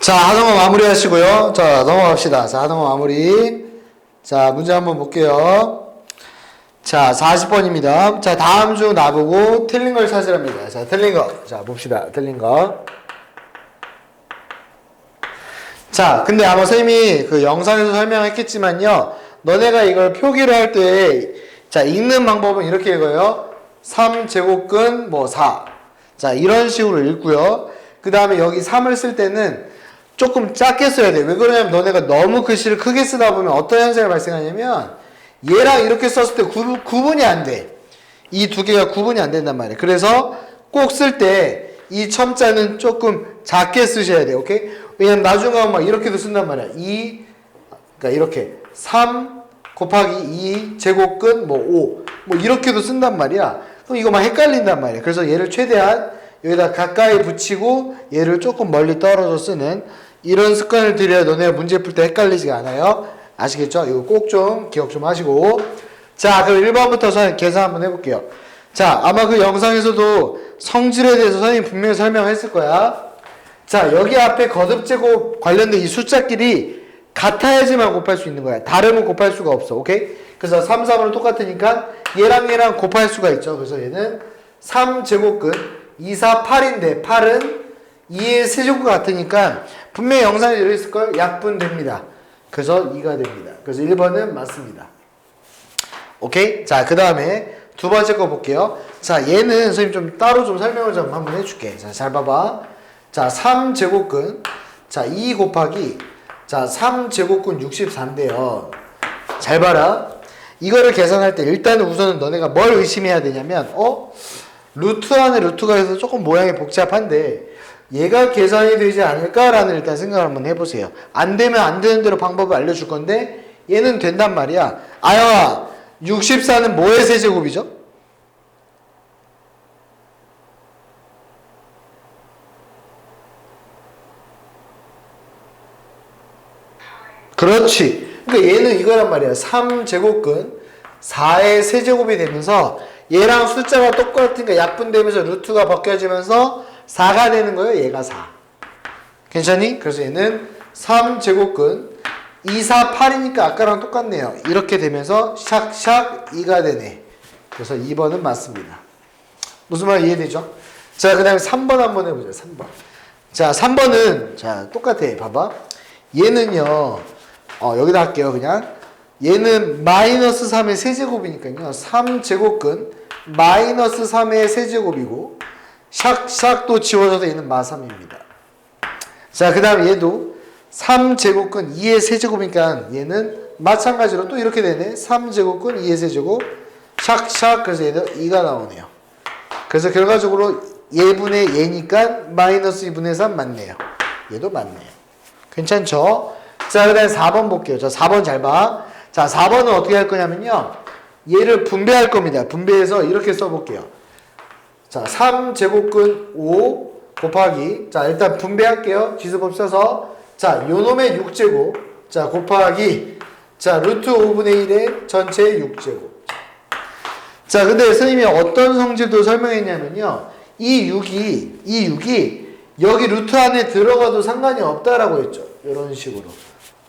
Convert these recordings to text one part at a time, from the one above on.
자, 하동호 마무리 하시고요. 자, 넘어갑시다. 자, 하동호 마무리. 자, 문제 한번 볼게요. 자, 40번입니다. 자, 다음 중 나보고 틀린 걸 찾으랍니다. 자, 틀린 거. 자, 봅시다. 틀린 거. 자, 근데 아마 선생님이 그 영상에서 설명했겠지만요. 너네가 이걸 표기를 할 때, 자, 읽는 방법은 이렇게 읽어요. 3제곱근 뭐 4. 자, 이런 식으로 읽고요. 그 다음에 여기 3을 쓸 때는 조금 작게 써야 돼. 왜 그러냐면 너네가 너무 글씨를 크게 쓰다 보면 어떤 현상이 발생하냐면 얘랑 이렇게 썼을 때 구분, 구분이 안 돼. 이 두 개가 구분이 안 된단 말이에요. 그래서 꼭 쓸 때 이 첨자는 조금 작게 쓰셔야 돼요. 오케이? 왜냐면 나중에 막 이렇게도 쓴단 말이야. 2, 그러니까 이렇게 3 곱하기 2 제곱근 뭐 5. 뭐 이렇게도 쓴단 말이야. 그럼 이거 막 헷갈린단 말이야. 그래서 얘를 최대한 여기다 가까이 붙이고 얘를 조금 멀리 떨어져 쓰는 이런 습관을 들여야 너네가 문제 풀 때 헷갈리지가 않아요. 아시겠죠? 이거 꼭 좀 기억 좀 하시고. 자, 그럼 1번부터 선 계산 한번 해볼게요. 자, 아마 그 영상에서도 성질에 대해서 선생님이 분명히 설명했을 거야. 자, 여기 앞에 거듭제곱 관련된 이 숫자끼리 같아야지만 곱할 수 있는 거야. 다르면 곱할 수가 없어. 오케이? 그래서 3, 3으로 똑같으니까 얘랑 얘랑 곱할 수가 있죠. 그래서 얘는 3제곱근 2, 4, 8인데 8은 2의 세제곱 같으니까 분명히 영상에 들어있을걸? 약분됩니다. 그래서 2가 됩니다. 그래서 1번은 맞습니다. 오케이? 자, 그 다음에 두 번째 거 볼게요. 자, 얘는 선생님 좀 따로 좀 설명을 좀 한번 해줄게. 자, 잘 봐봐. 자, 3제곱근. 자, 2 곱하기. 자, 3제곱근 64인데요. 잘 봐라. 이거를 계산할 때 일단은 우선은 너네가 뭘 의심해야 되냐면, 어? 루트 안에 루트가 있어서 조금 모양이 복잡한데, 얘가 계산이 되지 않을까라는 일단 생각을 한번 해보세요. 안 되면 안 되는 대로 방법을 알려줄 건데, 얘는 된단 말이야. 아영아, 64는 뭐의 세제곱이죠? 그렇지. 그러니까 얘는 이거란 말이야. 3제곱근 4의 세제곱이 되면서 얘랑 숫자가 똑같으니까 약분되면서 루트가 벗겨지면서 4가 되는 거예요. 얘가 4. 괜찮니? 그래서 얘는 3제곱근 2, 4, 8이니까 아까랑 똑같네요. 이렇게 되면서 샥샥 2가 되네. 그래서 2번은 맞습니다. 무슨 말 이해되죠? 자, 그 다음에 3번 한번 해보자. 3번. 자, 3번은, 자, 똑같아. 봐봐. 얘는요, 어, 여기다 할게요. 그냥. 얘는 마이너스 3의 세제곱이니까요. 3제곱근 마이너스 3의 세제곱이고, 샥샥도 지워져서 얘는 마3입니다. 자, 그 다음에 얘도 3제곱근 2의 세제곱이니까 얘는 마찬가지로 또 이렇게 되네. 3제곱근 2의 세제곱. 샥샥 그래서 얘도 2가 나오네요. 그래서 결과적으로 얘분의 얘니까 마이너스 2분의 3 맞네요. 얘도 맞네요. 괜찮죠? 자, 그 다음에 4번 볼게요. 저 4번 잘 봐. 자, 4번은 어떻게 할 거냐면요. 얘를 분배할 겁니다. 분배해서 이렇게 써볼게요. 자, 3제곱근 5 곱하기. 자, 일단 분배할게요. 지수법 써서. 자, 요 놈의 6제곱. 자, 곱하기. 자, 루트 5분의 1의 전체 6제곱. 자, 근데 선생님이 어떤 성질도 설명했냐면요. 이 6이, 이 6이 여기 루트 안에 들어가도 상관이 없다라고 했죠. 이런 식으로.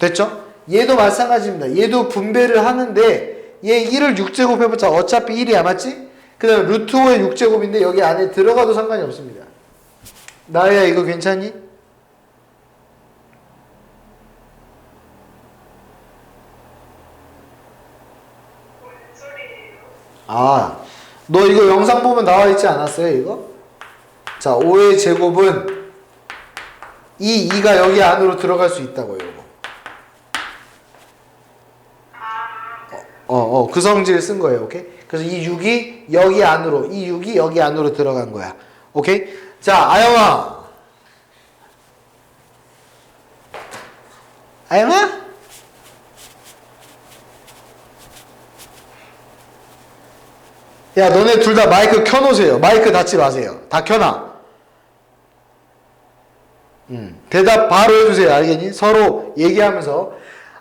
됐죠? 얘도 마찬가지입니다. 얘도 분배를 하는데 얘 1을 6제곱 해보자. 어차피 1이야, 맞지? 그 다음에 루트 5의 6제곱인데 여기 안에 들어가도 상관이 없습니다. 나야 이거 괜찮니? 아, 너 이거 영상 보면 나와 있지 않았어요, 이거? 자, 5의 제곱은 이 2가 여기 안으로 들어갈 수 있다고요, 이거. 어, 어, 그 성질을 쓴 거예요, 오케이? 그래서 이 6이 여기 안으로, 이 6이 여기 안으로 들어간 거야, 오케이? 자, 아영아. 아영아? 야, 너네 둘 다 마이크 켜놓으세요. 마이크 닫지 마세요. 다 켜놔. 음, 대답 바로 해주세요. 알겠니? 서로 얘기하면서.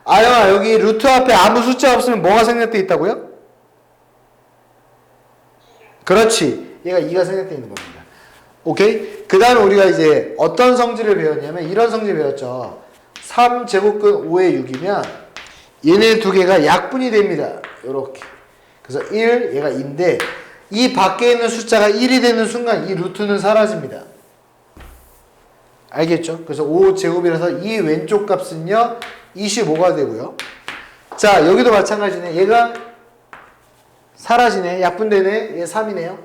아영아, 여기 루트 앞에 아무 숫자 없으면 뭐가 생략돼 있다고요? 그렇지. 얘가 2가 생략돼 있는 겁니다. 오케이? 그 다음에 우리가 이제 어떤 성질을 배웠냐면 이런 성질 배웠죠. 3제곱근 5의 6이면 얘네 두 개가 약분이 됩니다. 요렇게. 그래서 1, 얘가 2인데 이 밖에 있는 숫자가 1이 되는 순간 이 루트는 사라집니다. 알겠죠? 그래서 5제곱이라서 이 왼쪽 값은요 25가 되고요. 자 여기도 마찬가지네. 얘가 사라지네. 약분되네. 얘 3이네요.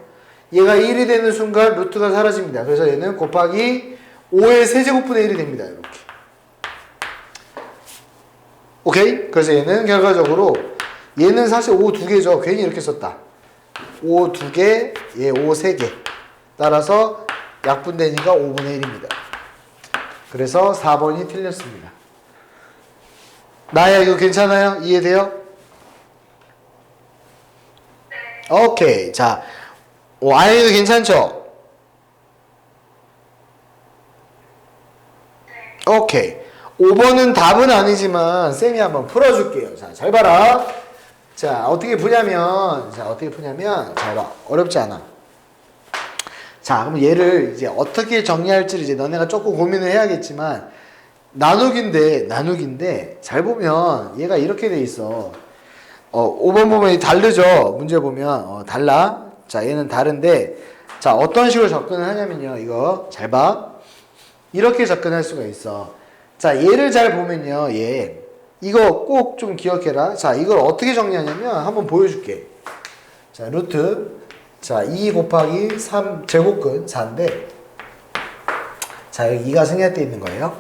얘가 1이 되는 순간 루트가 사라집니다. 그래서 얘는 곱하기 5의 세제곱분의 1이 됩니다. 이렇게. 오케이? 그래서 얘는 결과적으로 얘는 사실 5 두 개죠. 괜히 이렇게 썼다. 5 두 개, 얘 5 세 개. 따라서 약분되니까 5분의 1입니다. 그래서 4번이 틀렸습니다. 나야 이거 괜찮아요? 이해돼요? 오케이. 자, 오, 아이도 괜찮죠? 오케이. 5번은 답은 아니지만 쌤이 한번 풀어줄게요. 자, 잘 봐라. 자, 어떻게 푸냐면, 자, 어떻게 푸냐면, 잘 봐. 어렵지 않아. 자, 그럼 얘를 이제 어떻게 정리할지를 이제 너네가 조금 고민을 해야겠지만, 나누기인데, 나누기인데, 잘 보면 얘가 이렇게 돼 있어. 어, 5번 보면 다르죠? 문제 보면, 어, 달라. 자, 얘는 다른데, 자, 어떤 식으로 접근을 하냐면요. 이거, 잘 봐. 이렇게 접근할 수가 있어. 자, 얘를 잘 보면요. 얘. 이거 꼭 좀 기억해라. 자, 이걸 어떻게 정리하냐면, 한번 보여줄게. 자, 루트. 자, 2 곱하기 3 제곱근 4인데, 자, 여기 2가 생략돼 있는 거예요.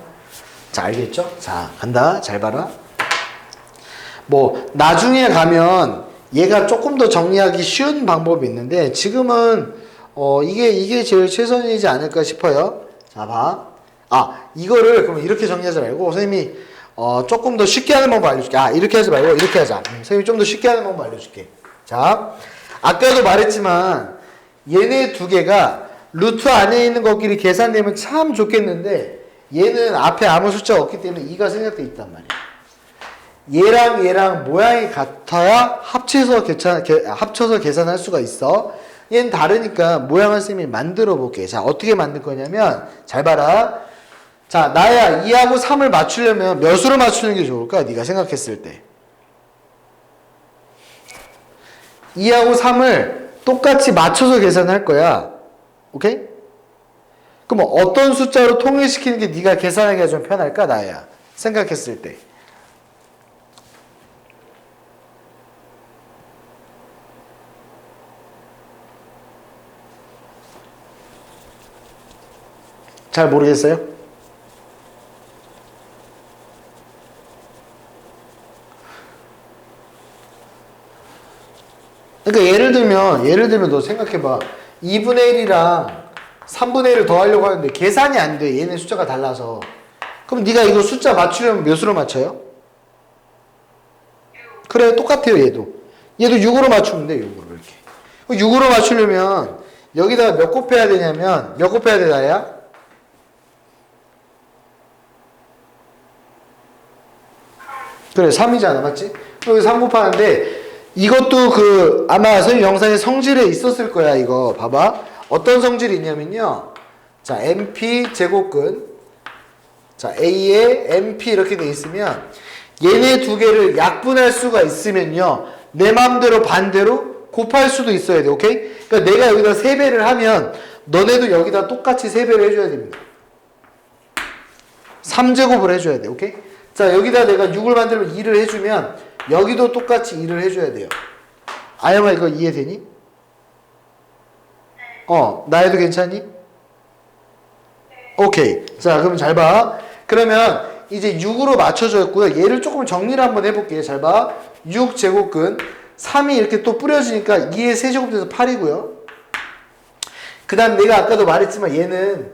자, 알겠죠? 자, 간다. 잘 봐라. 뭐, 나중에 가면 얘가 조금 더 정리하기 쉬운 방법이 있는데, 지금은, 어, 이게, 이게 제일 최선이지 않을까 싶어요. 자, 봐. 아, 이거를 그러면 이렇게 정리하지 말고, 선생님이, 어, 조금 더 쉽게 하는 방법 알려줄게. 아, 이렇게 하지 말고, 이렇게 하자. 음, 선생님이 좀 더 쉽게 하는 방법 알려줄게. 자, 아까도 말했지만, 얘네 두 개가 루트 안에 있는 것끼리 계산되면 참 좋겠는데, 얘는 앞에 아무 숫자가 없기 때문에 2가 생략돼 있단 말이야. 얘랑 얘랑 모양이 같아야 합쳐서 계산, 개- 합쳐서 계산할 수가 있어. 얘는 다르니까 모양을 쌤이 만들어 볼게. 자, 어떻게 만들 거냐면, 잘 봐라. 자, 나야 2하고 3을 맞추려면 몇으로 맞추는 게 좋을까? 네가 생각했을 때. 2하고 3을 똑같이 맞춰서 계산할 거야. 오케이? 그럼 어떤 숫자로 통일시키는 게 네가 계산하기가 좀 편할까? 나야. 생각했을 때. 잘 모르겠어요? 그러니까 예를 들면 예를 들면 너 생각해봐 2분의 1이랑 3분의 1을 더하려고 하는데 계산이 안 돼 얘네 숫자가 달라서 그럼 네가 이거 숫자 맞추려면 몇으로 맞춰요? 그래 똑같아요 얘도 얘도 6으로 맞추면 돼 6으로 이렇게 6으로 맞추려면 여기다가 몇 곱해야 되냐면 몇 곱해야 돼 나야? 그래 3이잖아 맞지? 여기 3 곱하는데 이것도 그 아마 선생님 영상에 성질에 있었을 거야 이거 봐봐 어떤 성질이 있냐면요 자 MP 제곱근 자 A에 MP 이렇게 돼 있으면 얘네 두 개를 약분할 수가 있으면요 내 맘대로 반대로 곱할 수도 있어야 돼 오케이? 그러니까 내가 여기다 3배를 하면 너네도 여기다 똑같이 3배를 해줘야 됩니다 3제곱을 해줘야 돼 오케이? 자 여기다 내가 6을 만들면 2를 해주면 여기도 똑같이 2를 해줘야 돼요 아영아 이거 이해되니? 어 나에도 괜찮니? 오케이. 자 그럼 잘 봐. 그러면 이제 6으로 맞춰졌고요. 얘를 조금 정리를 한번 해볼게요. 잘봐. 6 제곱근 3이 이렇게 또 뿌려지니까 2의 세제곱 돼서 8이고요. 그 다음 내가 아까도 말했지만 얘는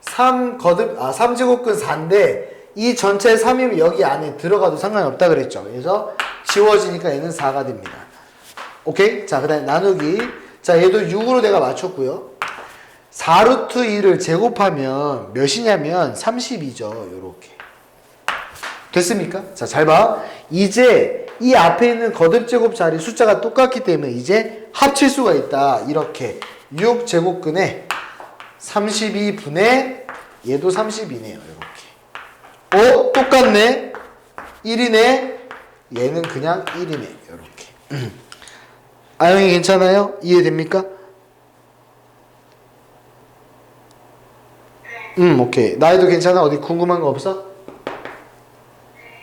3 거듭 아 3제곱근 4인데 이 전체 3이면 여기 안에 들어가도 상관이 없다 그랬죠. 그래서 지워지니까 얘는 4가 됩니다. 오케이? 자 그 다음 나누기 자 얘도 6으로 내가 맞췄고요 4루트 2를 제곱하면 몇이냐면 32죠 요렇게 됐습니까? 자, 잘 봐. 이제 이 앞에 있는 거듭 제곱 자리 숫자가 똑같기 때문에 이제 합칠 수가 있다. 이렇게 6 제곱근에 32분의 얘도 30이네요. 이렇게. 어? 똑같네. 1이네. 얘는 그냥 1이네. 이렇게. 아영이 괜찮아요? 이해됩니까? 음, 오케이. 나이도 괜찮아? 어디 궁금한 거 없어?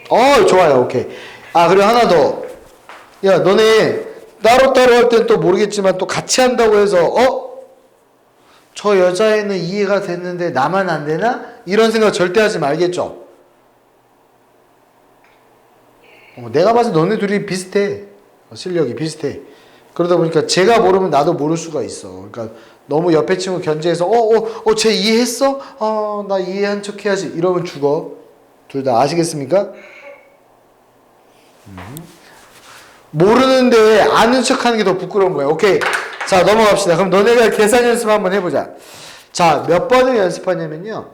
어, 좋아요. 오케이. 아, 그리고 하나 더. 야, 너네 따로따로 할 땐 또 모르겠지만 또 같이 한다고 해서, 어? 저 여자애는 이해가 됐는데 나만 안 되나? 이런 생각 절대 하지 말겠죠? 어, 내가 봐서 너네 둘이 비슷해. 어, 실력이 비슷해. 그러다 보니까 제가 모르면 나도 모를 수가 있어. 그러니까 너무 옆에 친구 견제해서 어, 어, 어, 쟤 이해했어? 어, 나 이해한 척 해야지. 이러면 죽어. 둘 다 아시겠습니까? 음. 모르는데 아는 척 하는 게 더 부끄러운 거야. 오케이. 자, 넘어갑시다. 그럼 너네가 계산 연습 한번 해보자. 자, 몇 번을 연습하냐면요.